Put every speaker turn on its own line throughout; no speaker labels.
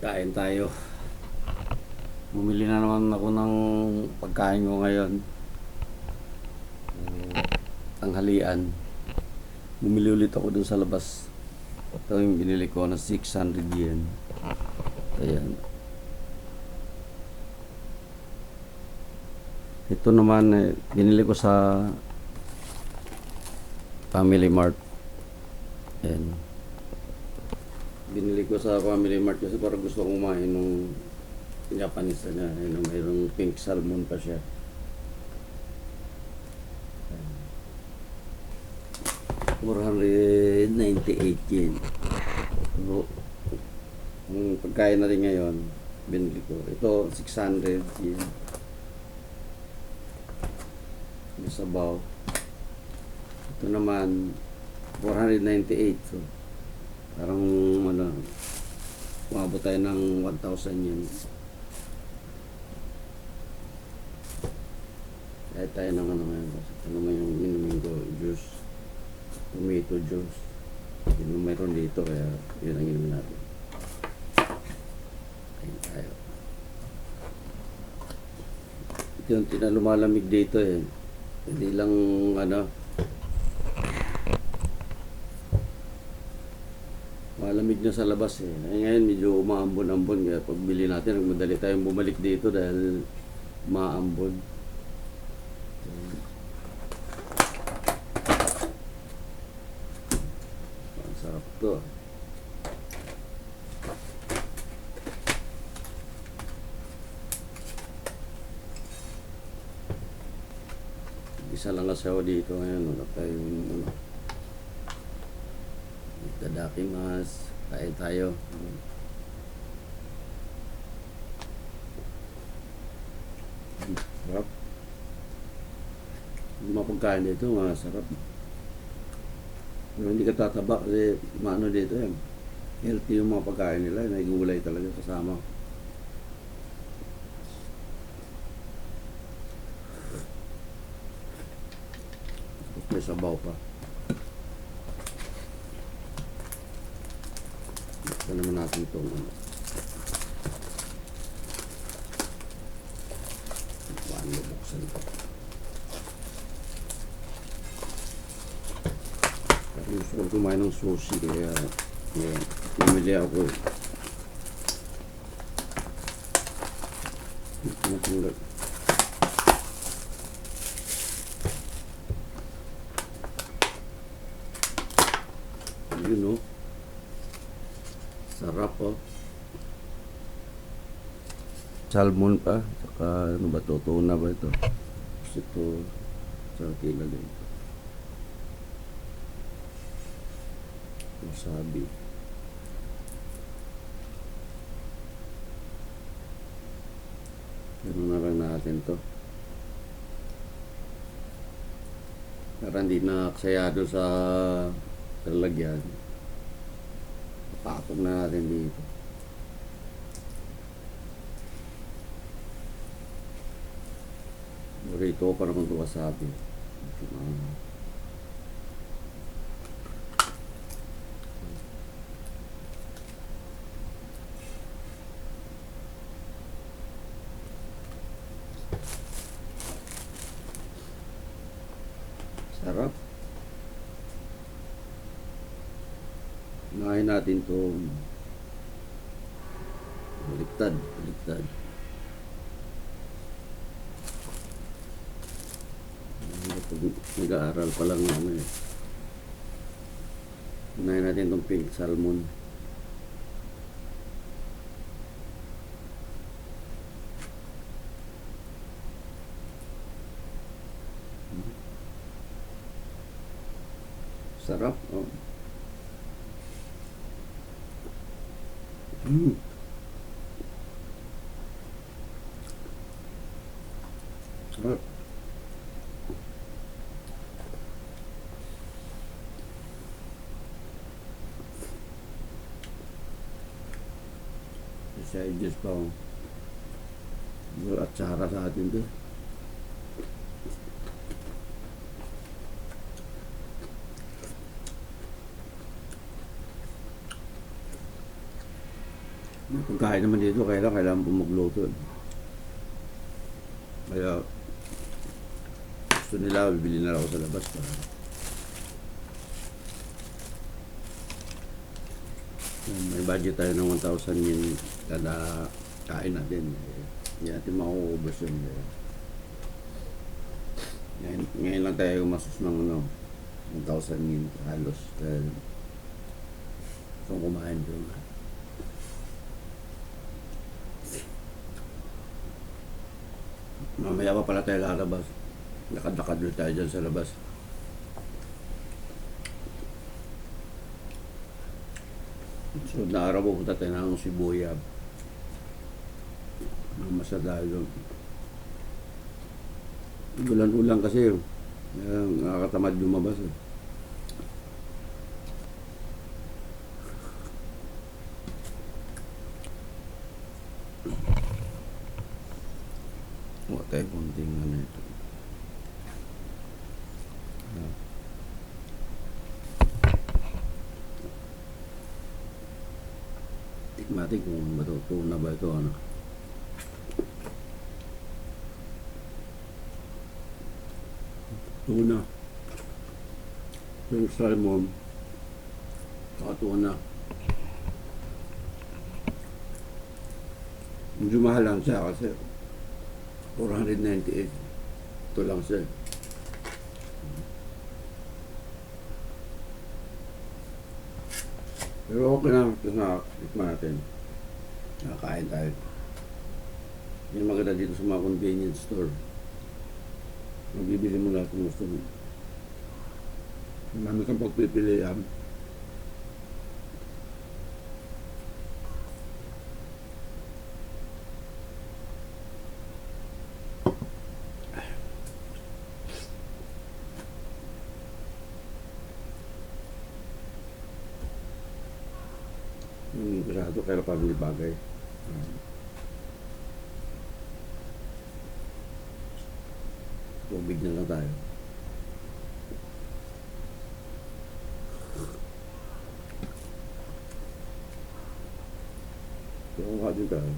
Kain tayo. Bumili na naman ako ng pagkain ko ngayon. Eh, Tanghalian. Bumili ulit ako dun sa labas. Ito yung binili ko na 600 yen. Ayan. Ito naman, eh, binili ko sa Family Mart. Ayan. Binili ko sa Family Mart kasi parang gusto kong kumain nung Japanese na niya. Ayun, mayroong pink salmon pa siya. Ayan. 498 yen. So, ang pagkain natin ngayon, binili ko. Ito, 600 yen. Sabaw. Ito naman, 498. So, parang, ano, umabot tayo ng 1,000 yen. Kahit tayo ng ano ngayon. Ito naman yung inumin ko, juice. Tomato juice. Yun yung mayroon dito, kaya yun ang inumin natin. Ayun tayo. Yung tinalumalamig dito eh. Hindi lang ano, malamig na sa labas eh. Ay, ngayon medyo umaambon-ambon kaya pagbili natin nagmadali tayong bumalik dito dahil maambon. Ang sarap to. ah. Isa lang ako dito ngayon. Wala tayong ano. Itadakimasu. Kain tayo. Sarap. Yung mga pagkain dito, masarap. Pero hindi ka tataba kasi maano dito yan. Healthy yung mga pagkain nila. May gulay talaga kasama. May sabaw pa. Buksan naman natin itong ano. Paano buksan ito? Pero gusto ko kumain ng sushi kaya yeah, bumili ako eh. Natanggal. Yun oh. Sarap oh. Salmon pa. Saka ano ba to? Ba ito? Ito. Sa kilagay. Wasabi. Pero na lang natin to. Para hindi na aksayado sa lalagyan. Patong na natin dito. Rito pa naman ito wasabi. Sarap. Unahin natin to baliktad, baliktad. Nag-aaral pa lang ano eh. Unahin natin itong pink salmon. Sarap. Oh. Mm. Sarap. Kasi Diyos pa. oh. At sara sa atin to. Pagkain naman dito, kaya lang kailangan po magluto. eh. Kaya gusto nila, bibili na ako sa labas para may budget tayo ng 1,000 yen kada kain natin. Eh, Hindi natin makuubos yun. Eh. Ngayon, ngayon lang tayo umasos ng ano, 1,000 yen halos. Dahil gusto kumain ko. Mamaya pa pala tayo lalabas. Lakad-lakad tayo dyan sa labas. So, na araw pupunta tayo ng Sibuya. Mamasa tayo doon. Ulan-ulan kasi. Kaya nakakatamad lumabas. Eh. Huwag tayo konting ano ito. Ah. Tikmatik kung matutunan na ba ito ano. Tuna. Yung salmon. Saka tuna. Medyo mahal lang siya kasi 498. Ito lang siya. Pero okay na. Ito na. Natin. Nakakain tayo. Yung maganda dito sa mga convenience store. Mabibili mo lahat ng gusto mo. Marami kang pagpipilian. Yung grado, kaya pa bagay. Tubig na lang tayo. Yung ka din tayo.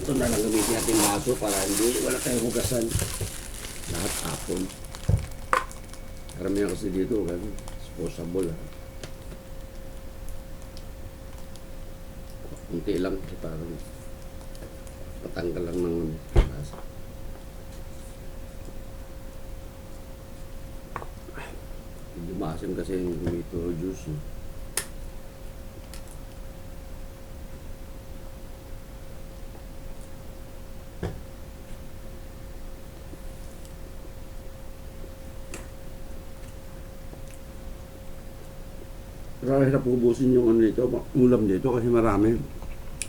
Ito na lang gamitin natin baso para hindi wala tayong hugasan. Lahat apon. Karamihan kasi dito, kasi disposable ha. Kunti lang parang patanggal lang ng lasa. Medyo maasim kasi yung tomato juice. Eh. Hirap ubusin yung ano dito, ulam dito kasi marami.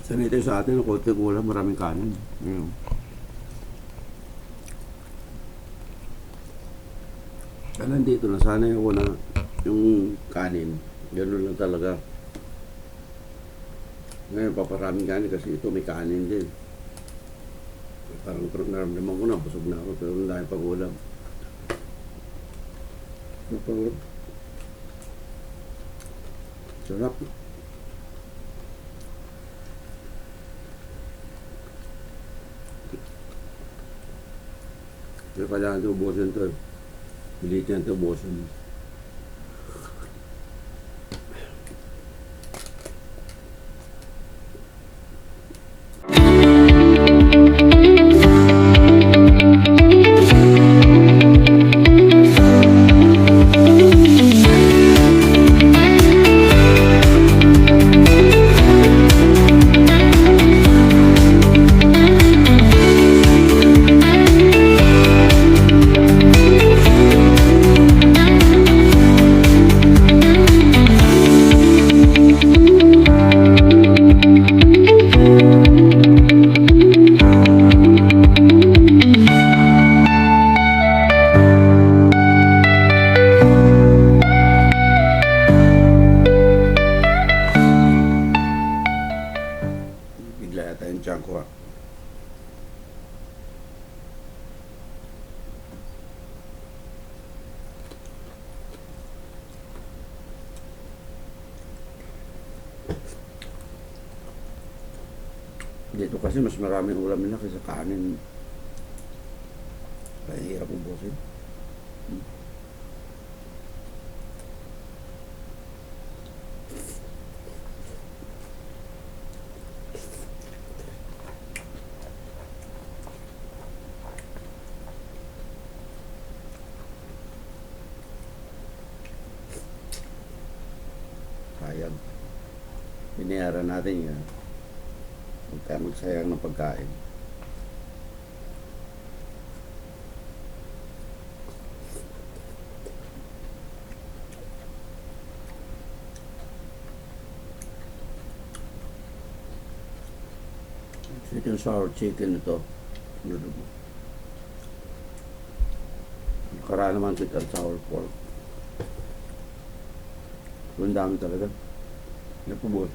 Sanay tayo sa atin, ng konting ulam, maraming kanin. Ayun. Kaya dito na sana yung na yung kanin. Ganun lang talaga. Ngayon, paparaming kanin kasi ito may kanin din. Parang naramdaman ko na, busog na ako, pero ang dahil pag ulam. Sarap. Pero kailangan ito ubusin ito. Pilitin ito ubusin. Dito kasi mas maraming ulam nila kaysa kanin. Kaya hirap ubusin. Sayang. Binayaran natin yan. Huwag tayo magsayang ng pagkain. And sour chicken ito. Mo? Nakaraan naman and sour pork. Ang dami talaga. Napubos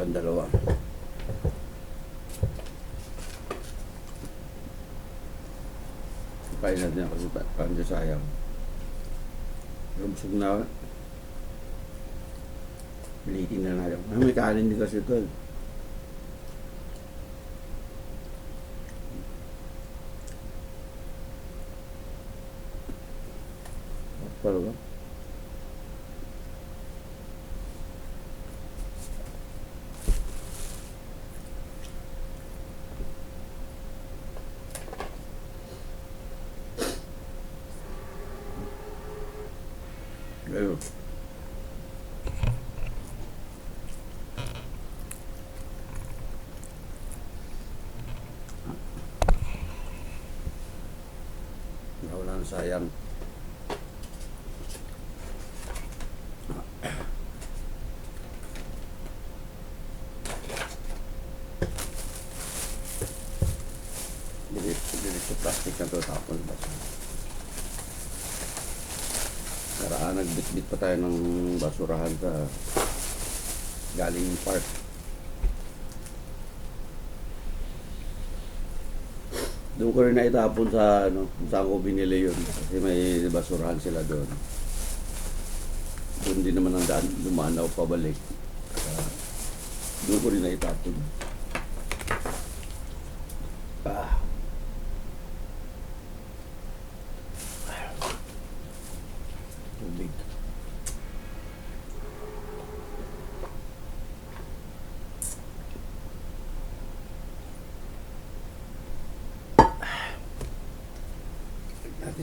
pandalawa. Kain natin ako sa parang di sayang. Pero na. Pilitin na natin. Ah, may kanin din kasi ito. eh. Pero ba? Ayun. Wala na sayang. Diretso, diretso plastic na to tapos basta. Karaan nagbitbit pa tayo ng basurahan sa galing park. Doon ko rin naitapon sa ano, saan ko binili yun. Kasi may basurahan sila doon. Doon din naman ang daan, dumaan ako pabalik. Kaya, doon ko rin naitapon. Ah. Tubig.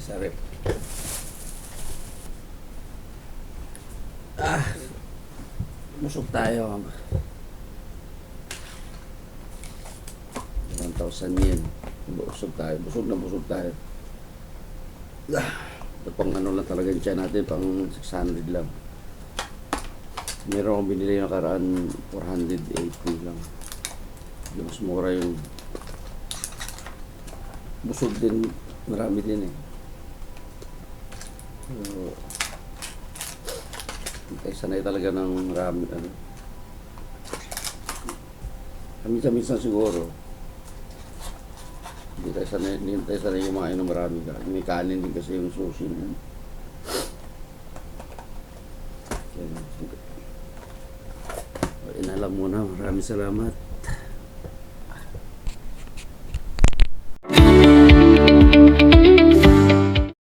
Natin sa rep. Ah. Busog tayo. 1,000 yen. Busog tayo. Busog na busog tayo. Ah. Ito pang ano lang talaga yung tiyan natin, pang 600 lang. Meron akong binili na karaan 480 lang. Mas mura yung busog din, marami din eh. Kaya sanay talaga ng marami ano. Minsan-minsan siguro, hindi tayo sanay, hindi tayo sanay kumain ng marami ka. May kanin din kasi yung sushi na. Yan. O, inalam muna. Maraming salamat.